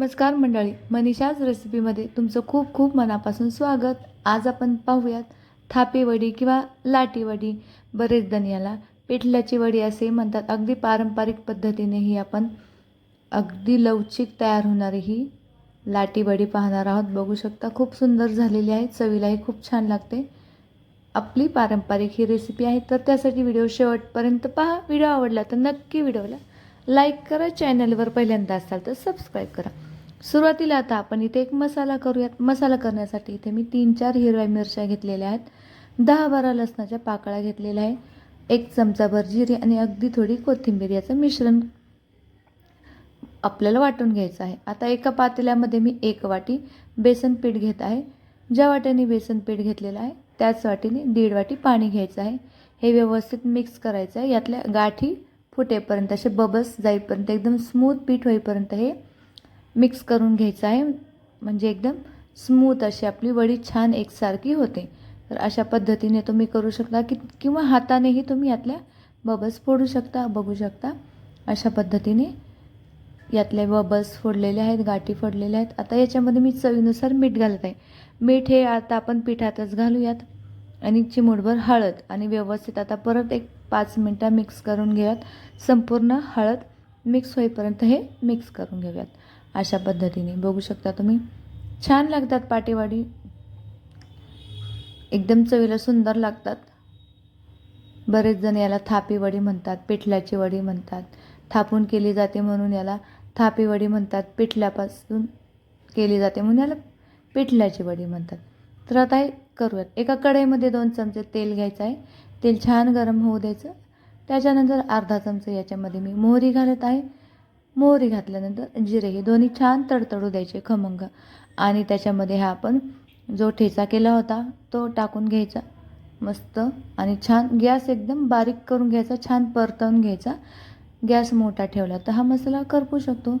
नमस्कार मंडळी मनीषाज रेसिपीमध्ये तुमचं खूप खूप मनापासून स्वागत. आज आपण पाहूयात थापी वडी किंवा लाटीवडी बरेच जण याला पिठल्याची वडी असे म्हणतात. अगदी पारंपरिक पद्धतीने ही आपण अगदी लवचिक तयार होणारी ही लाटीवडी पाहणार आहोत. बघू शकता खूप सुंदर झालेली आहे. चवीलाही खूप छान लागते. आपली पारंपरिक ही रेसिपी आहे तर त्यासाठी व्हिडिओ शेवटपर्यंत पहा. व्हिडिओ आवडला तर नक्की व्हिडिओला लाईक करा. चॅनलवर पहिल्यांदा असाल तर सबस्क्राईब करा. सुरुवातीला आता आपण इथे एक मसाला करूयात. मसाला करण्यासाठी इथे मी तीन चार हिरव्या मिरच्या घेतलेल्या आहेत. दहा बारा लसणाच्या पाकळ्या घेतलेल्या आहे एक चमचाभर जिरे आणि अगदी थोडी कोथिंबीर याचं मिश्रण आपल्याला वाटून घ्यायचं आहे. आता एका पातेल्यामध्ये मी एक वाटी बेसन पीठ घेत आहे. ज्या वाट्याने बेसन पीठ घेतलेलं आहे त्याच वाटीने दीड वाटी पाणी घ्यायचं आहे. हे व्यवस्थित मिक्स करायचं आहे. यातल्या गाठी फुटेपर्यंत असे बबल्स जाईपर्यंत एकदम स्मूथ पीठ होईपर्यंत हे मिक्स करून घ्यायचं आहे. म्हणजे एकदम स्मूथ अशी आपली वडी छान एकसारखी होते. तर अशा पद्धतीने तुम्ही करू शकता की किंवा हातानेही तुम्ही यातल्या बबल्स फोडू शकता बघू शकता. अशा पद्धतीने यातले बबल्स फोडलेले आहेत गाठी फोडलेल्या आहेत. आता याच्यामध्ये मी चवीनुसार मीठ घालत. आहे मीठ हे आता आपण पिठातच घालूयात. आणि चिमूटभर हळद. आणि व्यवस्थित आता परत एक पाच मिनटं मिक्स करून घेऊयात. संपूर्ण हळद मिक्स होईपर्यंत हे मिक्स करून घेऊयात. अशा पद्धतीने. बघू शकता तुम्ही. छान लागतात पाटेवाडी. एकदम चवीला सुंदर लागतात. बरेच जण याला थापीवडी म्हणतात पिठल्याची वडी म्हणतात. थापून केली जाते म्हणून याला थापीवडी म्हणतात. पिठल्यापासून केली जाते म्हणून याला पिठल्याची वडी म्हणतात. तर आता हे करूयात. एका कढईमध्ये दोन चमचे तेल घ्यायचं आहे. तेल छान गरम होऊ द्यायचं. त्याच्यानंतर अर्धा चमचा याच्यामध्ये मी मोहरी घालत आहे. मोहरी घातल्यानंतर जिरे हे दोन्ही छान तडतडू द्यायचे खमंग. आणि त्याच्यामध्ये हा आपण जो ठेचा केला होता तो टाकून घ्यायचा. मस्त आणि छान गॅस एकदम बारीक करून घ्यायचा छान परतवून घ्यायचा. गॅस मोठा ठेवला तर हा मसाला करपू शकतो.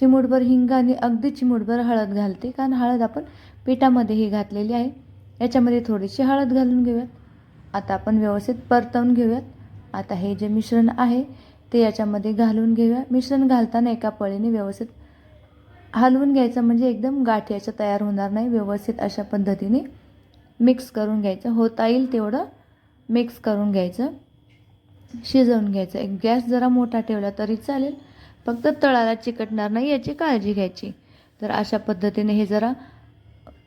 चिमूटभर हिंग आणि अगदी चिमूटभर हळद घालते कारण हळद आपण पिठामध्येही घातलेली आहे. याच्यामध्ये थोडीशी हळद घालून घेऊयात. आता आपण व्यवस्थित परतवून घेऊयात. आता हे जे मिश्रण आहे ते याच्यामध्ये घालून घेऊया. मिश्रण घालताना एका पळीने व्यवस्थित हलवून घ्यायचं म्हणजे एकदम गाठी याच्या तयार होणार नाही. व्यवस्थित अशा पद्धतीने मिक्स करून घ्यायचं. होता येईल तेवढं मिक्स करून घ्यायचं. शिजवून घ्यायचं. एक गॅस जरा मोठा ठेवला तरी चालेल. फक्त तळाला चिकटणार नाही याची काळजी घ्यायची. तर अशा पद्धतीने हे जरा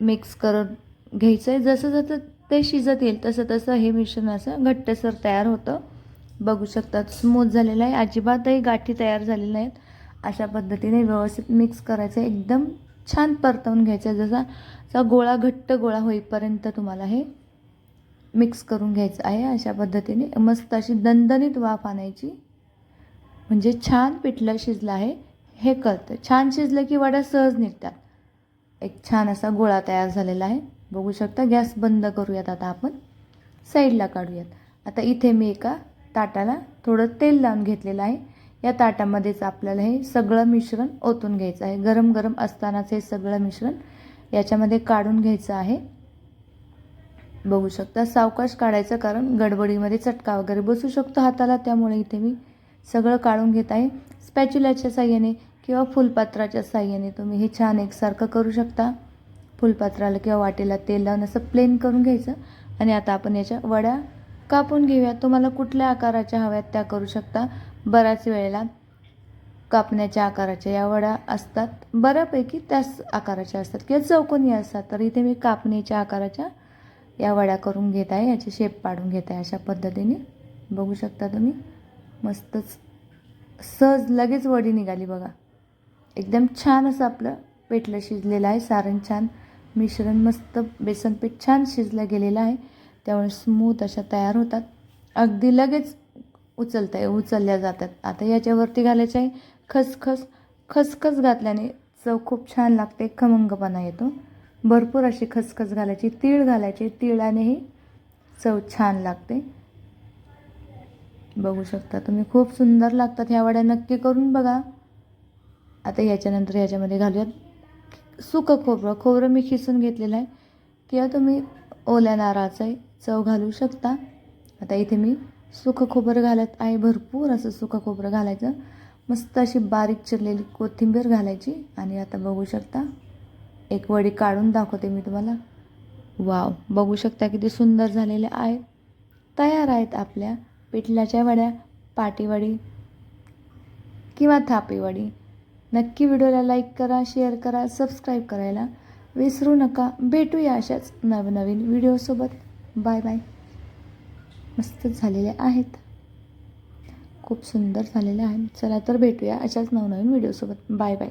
मिक्स करून घ्यायचं आहे जसं जसं ते शिजत येईल तसं तसं हे मिश्रण असं घट्टसर तयार होतं. बघू शकतात. स्मूथ झालेलं आहे. अजिबातही गाठी तयार झालेल्या नाहीत. अशा पद्धतीने व्यवस्थित मिक्स करायचं. एकदम छान परतवून घ्यायचं. जसा चा गोळा घट्ट गोळा होईपर्यंत तुम्हाला हे मिक्स करून घ्यायचं आहे अशा पद्धतीने. मस्त अशी दणदणीत वाफ आणायची. म्हणजे छान पिठलं शिजलं आहे. हे कळतं. छान शिजलं की वड्या सहज निघतात. एक छान असा गोळा तयार झालेला आहे. बघू शकता गॅस बंद करूयात आता आपण. साईडला काढूयात. आता इथे मी एका ताटाला थोडं तेल लावून घेतलेलं आहे. या ताटामध्येच आपल्याला हे सगळं मिश्रण ओतून घ्यायचं आहे. गरम गरम असतानाच हे सगळं मिश्रण याच्यामध्ये काढून घ्यायचं आहे. बघू शकता सावकाश काढायचं कारण गडबडीमध्ये चटका वगैरे बसू शकतो हाताला त्यामुळे इथे मी सगळं काढून घेत आहे. स्पॅच्युलाच्या साह्याने किंवा फुलपात्राच्या साह्याने तुम्ही हे छान एकसारखं करू शकता. फुलपात्राला किंवा वाटेला तेल लावून असं प्लेन करून घ्यायचं. आणि आता आपण याच्या वड्या कापून घेऊया. तुम्हाला कुठल्या आकाराच्या हव्यात त्या करू शकता. बऱ्याच वेळेला कापण्याच्या आकाराच्या या वड्या असतात. बऱ्यापैकी त्याच आकाराच्या असतात. किंवा चौकोनी असतात तर इथे मी कापणीच्या आकाराच्या या वड्या करून घेत आहे. याचे शेप पाडून घेत आहे अशा पद्धतीने. बघू शकता तुम्ही. मस्तच. सहज लगेच वडी निघाली बघा. एकदम छान असं आपलं पेटलं शिजलेलं आहे. सारण छान मिश्रण मस्त बेसन पीठ छान शिजलं गेलेलं आहे. त्यामुळे स्मूथ अशा तयार होतात. अगदी लगेच उचलता उचलल्या जातात. आता याच्यावरती घालायचं आहे खसखस. खसखस घातल्याने चव खूप छान लागते खमंगपणा येतो. भरपूर अशी खसखस घालायची तीळ घालायची तिळानेही चव छान लागते. बघू शकता तुम्ही खूप सुंदर लागतात ह्या वड्या नक्की करून बघा. आता याच्यानंतर याच्यामध्ये घालूयात सुकं खोबरं. खोबरं मी खिसून घेतलेलं आहे. किंवा तुम्ही ओल्या नारळाचा चव घालू शकता. आता इथे मी सुखं खोबरं घालत आहे. भरपूर असं सुखं खोबरं घालायचं. मस्त अशी बारीक चिरलेली कोथिंबीर घालायची. आणि आता बघू शकता एक वडी काढून दाखवते मी तुम्हाला. वाव बघू शकता किती सुंदर झालेले आहेत तयार आहेत आपल्या पिठल्याच्या वड्या पाटीवडी किंवा थापीवडी. नक्की व्हिडिओला लाईक करा शेअर करा सबस्क्राईब करायला विसरू नका. भेटूया अशाच नवनवीन व्हिडिओसोबत. Bye bye. मस्त झालेले आहेत. खूप सुंदर झालेले आहेत. चला तर भेटूया अशाच नवनवीन व्हिडिओसोबत बाय बाय.